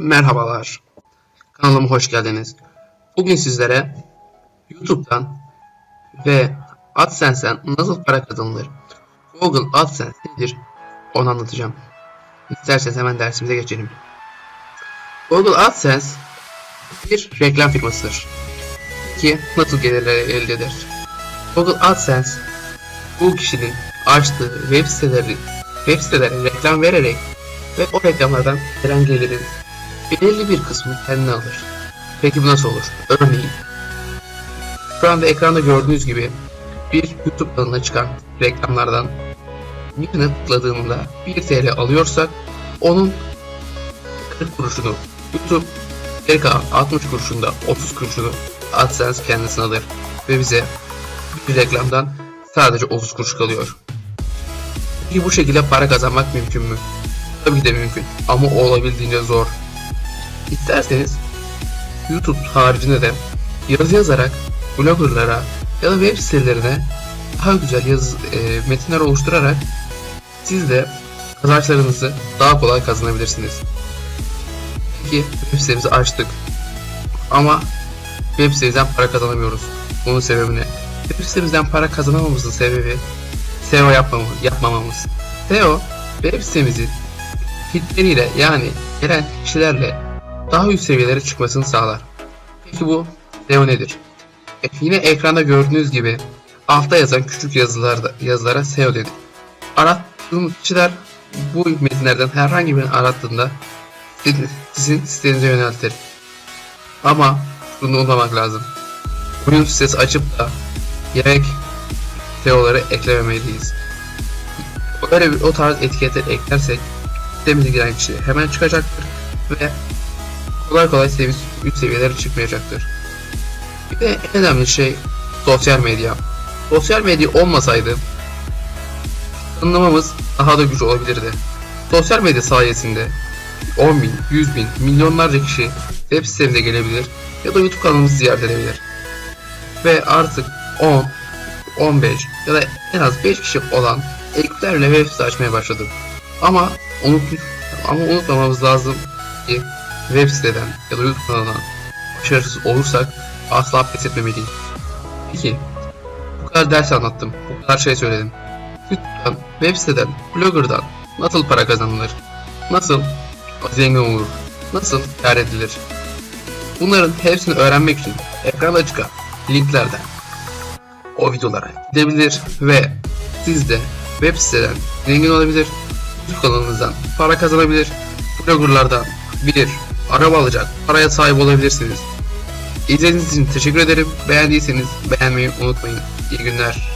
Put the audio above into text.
Merhabalar. Kanalıma hoş geldiniz. Bugün sizlere YouTube'dan ve AdSense'den nasıl para kazanılır? Google AdSense nedir? Onu anlatacağım. İsterseniz hemen dersimize geçelim. Google AdSense bir reklam firmasıdır. Ki nasıl gelirleri elde eder? Google AdSense bu kişinin açtığı web siteleri web sitelerine reklam vererek ve o reklamlardan gelen gelirin belirli bir kısmı kendine alır. Peki bu nasıl olur? Örneğin şu anda ekranda gördüğünüz gibi bir YouTube kanalına çıkan reklamlardan birine tıkladığında 1 TL alıyorsak onun 40 kuruşunu YouTube geri kalan 60 kuruşunda 30 kuruşunu AdSense kendisine alır ve bize bir reklamdan sadece 30 kuruş kalıyor. Peki bu şekilde para kazanmak mümkün mü? Tabii ki de mümkün ama olabildiğince zor. İsterseniz YouTube haricinde de yazı yazarak bloggerlara ya da web sitelerine daha güzel yazı, e, metinler oluşturarak siz de kazançlarınızı daha kolay kazanabilirsiniz. Peki web sitemizi açtık ama web sitemizden para kazanamıyoruz. Bunun sebebi ne? Web sitemizden para kazanamamamızın sebebi SEO yapmamı, yapmamamız. SEO web sitemizin hitleriyle yani gelen kişilerle daha üst seviyelere çıkmasını sağlar. Peki bu SEO nedir? E, yine ekranda gördüğünüz gibi altta yazan küçük yazılarda, yazılara SEO dedi. Arattığınız kişiler bu metinlerden herhangi birini arattığında sizin, sitenize yöneltir. Ama şunu unutmamak lazım. Oyun sitesi açıp da gerek SEO'ları eklememeliyiz. Öyle bir o tarz etiketler eklersek sitemize giren kişi hemen çıkacaktır ve kolay kolay seviye, üst seviyelere çıkmayacaktır. Bir de en önemli şey sosyal medya. Sosyal medya olmasaydı anlamamız daha da güç olabilirdi. Sosyal medya sayesinde 10 bin, 100 bin, milyonlarca kişi web sitemize gelebilir ya da YouTube kanalımızı ziyaret edebilir. Ve artık 10, 15 ya da en az 5 kişi olan ekiplerle web site açmaya başladım. Ama unut ama unutmamamız lazım ki web siteden ya da YouTube kanalından başarısız olursak asla pes etmemeliyiz. Peki bu kadar ders anlattım. Bu kadar şey söyledim. YouTube'dan, web siteden, blogger'dan nasıl para kazanılır? Nasıl zengin olur? Nasıl kar edilir? Bunların hepsini öğrenmek için ekranda çıkan linklerden o videolara gidebilir ve siz de web siteden zengin olabilir, YouTube kanalınızdan para kazanabilir, bloggerlardan bir araba alacak paraya sahip olabilirsiniz. İzlediğiniz için teşekkür ederim. Beğendiyseniz beğenmeyi unutmayın. İyi günler.